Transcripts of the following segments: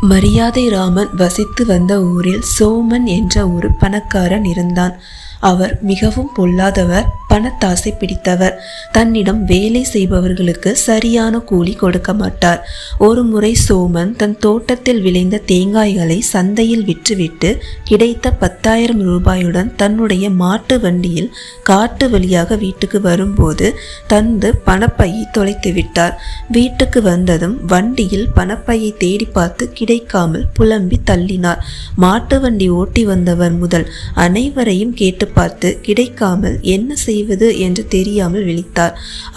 மரியாதை ராமன் வசித்து வந்த ஊரில் சோமன் என்ற ஒரு பணக்காரன் இருந்தான். அவர் மிகவும் பொல்லாதவர் பணத்தாசை பிடித்தவர். தன்னிடம் வேலை செய்பவர்களுக்கு சரியான கூலி கொடுக்க மாட்டார். ஒரு முறை சோமன் தன் தோட்டத்தில் விளைந்த தேங்காய்களை சந்தையில் விற்றுவிட்டு கிடைத்த பத்தாயிரம் ரூபாயுடன் தன்னுடைய மாட்டு வண்டியில் காட்டு வழியாக வீட்டுக்கு வரும்போது தந்து பணப்பையை தொலைத்து விட்டார். வீட்டுக்கு வந்ததும் வண்டியில் பணப்பையை தேடி பார்த்து கிடைக்காமல் புலம்பி தள்ளினார். மாட்டு வண்டி ஓட்டி வந்தவர் முதல் அனைவரையும் கேட்டு பார்த்து கிடைக்காமல் என்ன செய்வது? என்று தெரியாமல் விழித்தார்.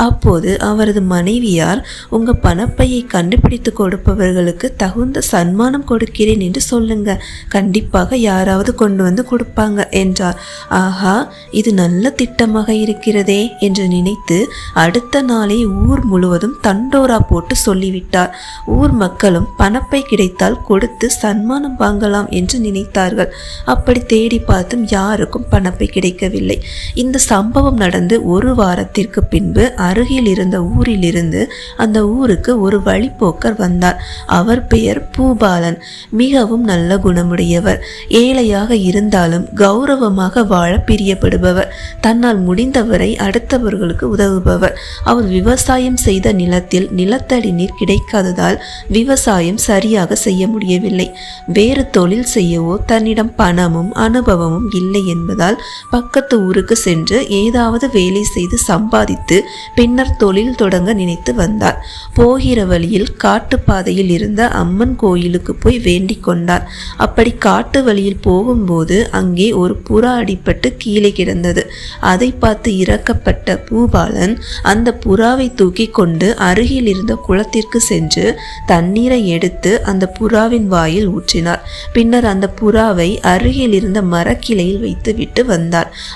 அப்போது அவரது மனைவியார் உங்க பணப்பையை கண்டுபிடித்து கொடுப்பவர்களுக்கு தகுந்த சன்மானம் கொடுக்கிறேன் என்று சொல்லுங்க. கண்டிப்பாக யாராவது கொண்டு வந்து கொடுப்பாங்க என்றார். ஆஹா இது நல்ல திட்டமாக இருக்கிறதே என்று நினைத்து அடுத்த நாளே ஊர் முழுவதும் தண்டோரா போட்டு சொல்லிவிட்டார். ஊர் மக்களும் பணப்பை கிடைத்தால் கொடுத்து சன்மானம் வாங்கலாம் என்று நினைத்தார்கள். அப்படி தேடி பார்த்தும் யாருக்கும் பணப்பை கிடைக்கவில்லை. இந்த சம்பவம் நடந்து ஒரு வாரத்திற்கு பின்பு அருகில் இருந்த ஊரிலிருந்து அந்த ஊருக்கு ஒரு வழிப்போக்கர் வந்தார். அவர் பெயர் பூபாலன். மிகவும் நல்ல குணமுடையவர். ஏழையாக இருந்தாலும் கௌரவமாக வாழ பிரியப்படுபவர். தன்னால் முடிந்தவரை அடுத்தவர்களுக்கு உதவுபவர். அவர் விவசாயம் செய்த நிலத்தில் நிலத்தடி நீர் கிடைக்காததால் விவசாயம் சரியாக செய்ய முடியவில்லை. வேறு தொழில் செய்யவோ தன்னிடம் பணமும் அனுபவமும் இல்லை என்பதால் பக்கத்து ஊருக்கு சென்று ஏதாவது வேலை செய்து சம்பாதித்து பின்னர் தொழில் தொடங்க நினைத்து வந்தார். போகிற வழியில் காட்டுப்பாதையில் இருந்த அம்மன் கோயிலுக்கு போய் வேண்டிக் கொண்டார். அப்படி காட்டு வழியில் போகும்போது அங்கே ஒரு புறா அடிபட்டு கீழே கிடந்தது. அதை பார்த்து இறக்கப்பட்ட பூபாலன் அந்த புறாவை தூக்கி கொண்டு அருகில் இருந்த குளத்திற்கு சென்று தண்ணீரை எடுத்து அந்த புறாவின் வாயில் ஊற்றினார். பின்னர் அந்த புறாவை அருகில் இருந்த மரக்கிளையில் வைத்துவிட்டு வந்தார்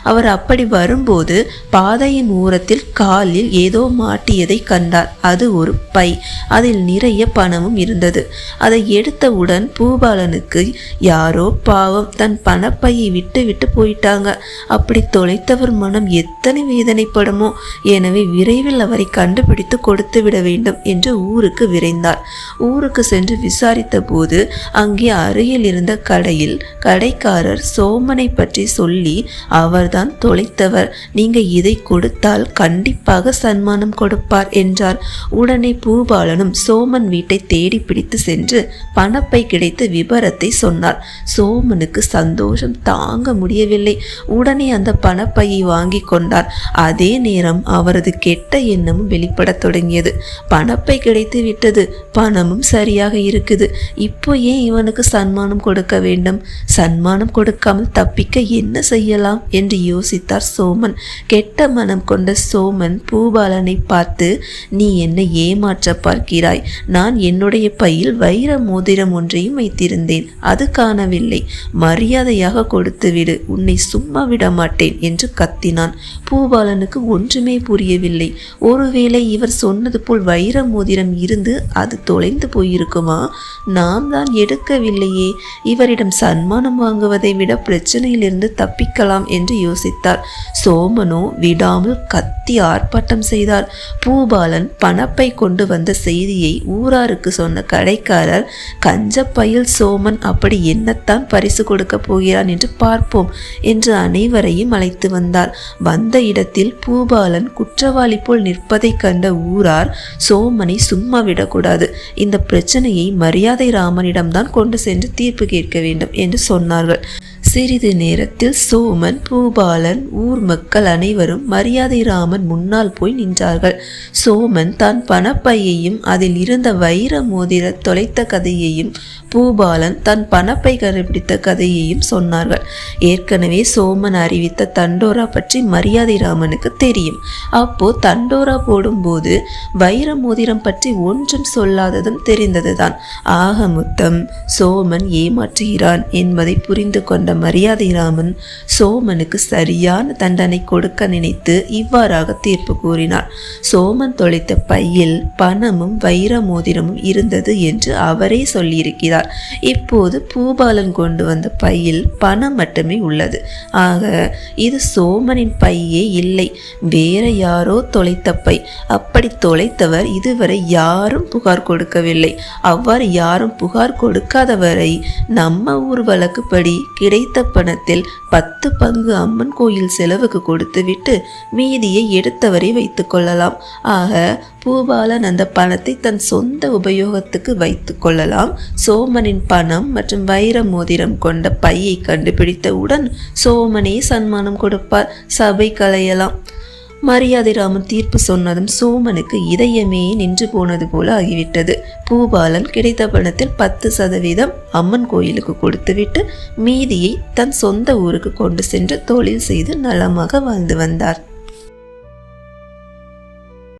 அவர் அப்படி வரும்போது பாதையின் ஓரத்தில் காலில் ஏதோ மாட்டியதை கண்டார். அது ஒரு பை. அதில் நிறைய பணமும் இருந்தது. அதை எடுத்தவுடன் பூபாலனுக்கு யாரோ பாவம் தன் பணப்பையை விட்டு விட்டு போயிட்டாங்க. அப்படி தொலைத்தவர் மனம் எத்தனை வேதனைப்படுமோ. எனவே விரைவில் அவரை கண்டுபிடித்து கொடுத்து விட வேண்டும் என்று ஊருக்கு விரைந்தார். ஊருக்கு சென்று விசாரித்த போது அங்கே அருகில் இருந்த கடையில் கடைக்காரர் சோமனை பற்றி சொல்லி அவர்தான் தொலைத்தவர். நீங்க இதை கொடுத்தால் கண்டிப்பாக சன்மானம் கொடுப்பார் என்றார். உடனே பூபாலனும் சோமன் வீட்டை தேடி பிடித்து சென்று பணப்பை கிடைத்த விபரத்தை சொன்னார். சோமனுக்கு சந்தோஷம் தாங்க முடியவில்லை. உடனே அந்த பணப்பையை வாங்கி கொண்டார். அதே நேரம் அவரது கெட்ட எண்ணமும் வெளிப்படத் தொடங்கியது. பணப்பை கிடைத்து விட்டது பணமும் சரியாக இருக்குது. இப்போ ஏன் இவனுக்கு சன்மானம் கொடுக்க வேண்டும்? சன்மானம் கொடுக்காமல் தப்பிக்க என்ன செய்யலாம்? என்று யோசித்தார் சோமன். கெட்ட மனம் கொண்ட சோமன் பூபாலனை பார்த்து நீ என்னை ஏமாற்ற பார்க்கிறாய். நான் என்னுடைய பையில் வைர மோதிரம் ஒன்றையும் வைத்திருந்தேன். அது காணவில்லை. மரியாதையாக கொடுத்து விடு. உன்னை சும்மா விட மாட்டேன் என்று கத்தினான். பூபாலனுக்கு ஒன்றுமே புரியவில்லை. ஒருவேளை இவர் சொன்னது போல் வைர மோதிரம் இருந்து அது தொலைந்து போயிருக்குமா? நாம் தான் எடுக்கவில்லையே. இவரிடம் சன்மானம் வாங்குவதை விட பிரச்சனையிலிருந்து தப்பிக்கலாம். என்று யோசித்தார் சோமனோ விடாமல் கத்தி ஆர்ப்பாட்டம் செய்தார் பூபாலன் பணப்பை கொண்டு வந்த செய்தியை ஊராருக்கு சொன்ன கடைக்காரர் கஞ்சப்பையில் சோமன் அப்படி என்னத்தான் பரிசு கொடுக்க போகிறான் என்று பார்ப்போம் என்று அனைவரையும் அழைத்து வந்தார் வந்த இடத்தில் பூபாலன் குற்றவாளி போல் நிற்பதைக் கண்ட ஊரார் சோமனை சும்மா விடக்கூடாது. இந்த பிரச்சனையை மரியாதை ராமனிடம்தான் கொண்டு சென்று தீர்ப்பு கேட்க வேண்டும் என்று சொன்னார்கள். சிறிது நேரத்தில் சோமன் பூபாலன் ஊர் மக்கள் அனைவரும் மரியாதை ராமன் முன்னால் போய் நின்றார்கள். சோமன் தான் பணப்பையையும் அதில் இருந்த வைர மோதிர தொலைத்த கதையையும் பூபாலன் தன் பணப்பை கண்டுபிடித்த கதையையும் சொன்னார்கள். ஏற்கனவே சோமன் அறிவித்த தண்டோரா பற்றி மரியாதை ராமனுக்கு தெரியும். அப்போ தண்டோரா போடும்போது வைர மோதிரம் பற்றி ஒன்றும் சொல்லாததும் தெரிந்ததுதான். ஆக மொத்தம் சோமன் ஏமாற்றுகிறான் என்பதை புரிந்து கொண்ட மரியாதைராமன் சோமனுக்கு சரியான தண்டனை கொடுக்க நினைத்து இவ்வாறாக தீர்ப்பு கூறினார். சோமன் தொலைத்த பையில் பணமும் வைர மோதிரமும் இருந்தது என்று அவரே சொல்லியிருக்கிறார். இப்போது பூபாலன் கொண்டு வந்த பையில் பணம் மட்டுமே உள்ளது. ஆக இது சோமனின் பையே இல்லை. வேற யாரோ தொலைத்த பை. அப்படி தொலைத்தவர் இதுவரை யாரும் புகார் கொடுக்கவில்லை. அவ்வாறு யாரும் புகார் கொடுக்காதவரை நம்ம ஊர் வழக்குப்படி கிடைத்த பணத்தில் பத்து பங்கு அம்மன் கோயில் செலவுக்கு கொடுத்துவிட்டு மீதியை எடுத்தவரை வைத்துக் கொள்ளலாம். ஆக பூபாலன் அந்த பணத்தை தன் சொந்த உபயோகத்துக்கு வைத்துக் கொள்ளலாம். சோமனின் பணம் மற்றும் வைர மோதிரம் கொண்ட பையை கண்டுபிடித்தவுடன் சோமனே சன்மானம் கொடுப்பார். சபை கலையலாம். மரியாதை ராமன் தீர்ப்பு சொன்னதும் சோமனுக்கு இதயமே நின்று போனது போல ஆகிவிட்டது. பூபாலன் கிடைத்த பணத்தில் பத்து சதவீதம் அம்மன் கோயிலுக்கு கொடுத்துவிட்டு மீதியை தன் சொந்த ஊருக்கு கொண்டு சென்று தொழில் செய்து நலமாக வாழ்ந்து வந்தார்.